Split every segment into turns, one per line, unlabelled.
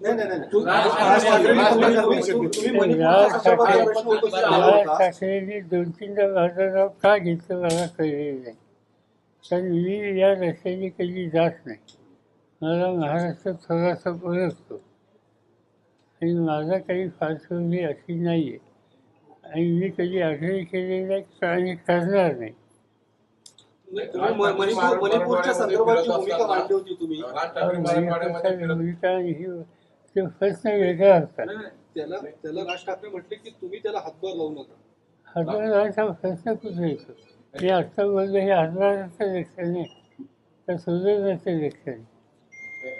नाही नाही नाही.
तू-
राज ठाकरे- राज ठाकरे- तुम्ही मणिपूरचा कशा प्रकारे प्रश्न उपस्थित केला
राज
होता?
ठाकरेंनी दोन तीनदा माझं नाव का घेतलं मला कळलेलं नाही. कारण मी या रस्त्याने कधी जात नाही. मला महाराष्ट्र थोडासा ओळखतो आणि माझा काही फालतुगी अशी नाही आहे आणि मी कधी आग्रही केलेली नाही आणि करणार नाही.
तुम्ही म- मणिपूर मणिपूरच्या संदर्भाची भूमिका मांडली होती तुम्ही.
राज
पण
ठाकरे मराठवाड्यामध्ये
भूमिका
फिरत
भूमिका आणि ही ते प्रश्न वेगळा असतात
त्याला त्याला राज ठाकरे म्हटले की तुम्ही त्याला हातभार लावू नका.
हातभाराचा प्रश्न कुठे येतो? हे हातभाराचं लक्षण आहे.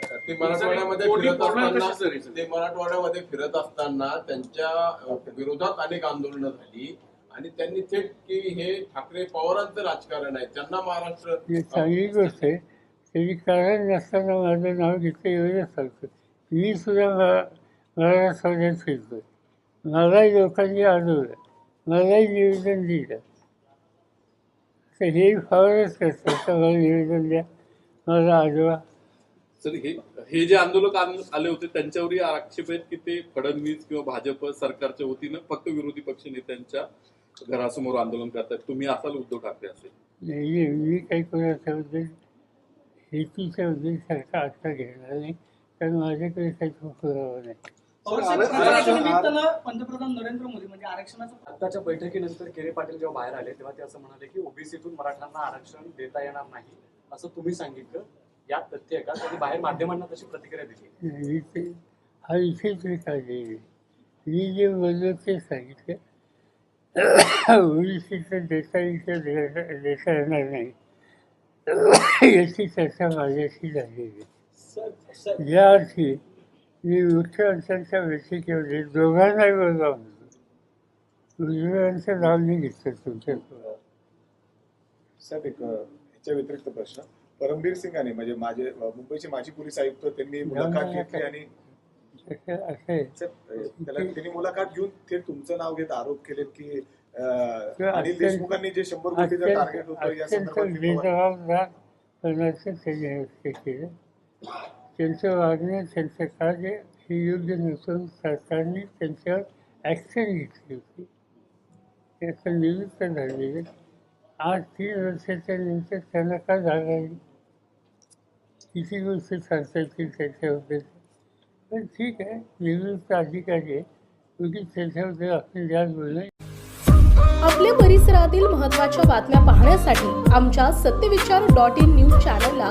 तर
ते मराठवाड्यामध्ये
कोणी
फिरत
बोलणार
असताना? ते मराठवाड्यामध्ये फिरत असताना त्यांच्या अ, विरोधात अनेक आंदोलनं झाली. आणि त्यांनी थेट की हे ठाकरे पवारांचं राजकारण आहे. त्यांना महाराष्ट्र
ही चांगली गोष्ट आहे. त्याची कारण नसताना माझं नाव घेतलं एवढंच सांगतो. मी सुद्धा मा- महाराष्ट्रात फिरतो मलाही लोकांनी अडवलं मलाही निवेदन दिलं. तर हे फारच करतात मला निवेदन द्या. मला
सर हे हे जे आंदोलक आले होते त्यांच्यावरही आक्षेप आहेत की ते फडणवीस किंवा भाजप सरकारच्या वतीनं फक्त विरोधी पक्ष नेत्यांच्या घरासमोर आंदोलन करतात तुम्ही असाल उद्धव ठाकरे असेल.
नाही मी काही कोणाच्याबद्दल हेतूच्याबद्दल सारखा आत्ता घेणार नाही. कारण माझ्याकडे काही पुरावा नाही.
पंतप्रधान नरेंद्र मोदी म्हणजे आरक्षणाचं
आताच्या बैठकीनंतर केरे पाटील जेव्हा बाहेर आले तेव्हा ते असं म्हणाले की ओबीसीतून मराठ्यांना आरक्षण देता येणार नाही असं तुम्ही सांगितलं. यात तथ्य आहे का? त्यांनी बाहेर माध्यमांना तशी प्रतिक्रिया दिली.
हा विषयच आहे. मी जे बोललो ते सांगितलं. ओबीसीचं देता येईल देता येणार नाही. याची चर्चा माझ्याशी झालेली. आहे या अर्थी मी मुख्यमंत्र्यांच्या बैठकीमध्ये दोघांनाही बोलवा म्हणतो उजव्यांचं नाव नाही घेतलं तुमच्यासमोर
साहेब एक अ, ह्याच्या व्यतिरिक्त प्रश्न. परमबीर सिंगाने म्हणजे माझे मुंबईचे माजी पोलीस आयुक्त त्यांनी मुलाखत घेतली आणि त्यांनी मुलाखत घेऊन ते तुमचं नाव घेत आरोप केलेत की अनिल देशमुखांनी जे शंभर कोटीचं टार्गेट होतं या संदर्भात
केलं. त्यांचं वागणं त्यांचं कार्य हे योग्य नसून सरकारने त्यांच्यावर ॲक्शन घेतली होती. त्याचं निमित्त झालेले आज तीन वर्षाच्या नंतर त्यांना काय जागा किती गोष्टी सांगता येतील त्याच्याबद्दल? पण ठीक आहे निवृत्त अधिकारी आहे. उगीच त्याच्याबद्दल आपण जास्त बोलणं
आपल्या परिसरातील महत्त्वाच्या बातम्या पाहण्यासाठी आमच्या सत्यविचार डॉट इन न्यूज चॅनलला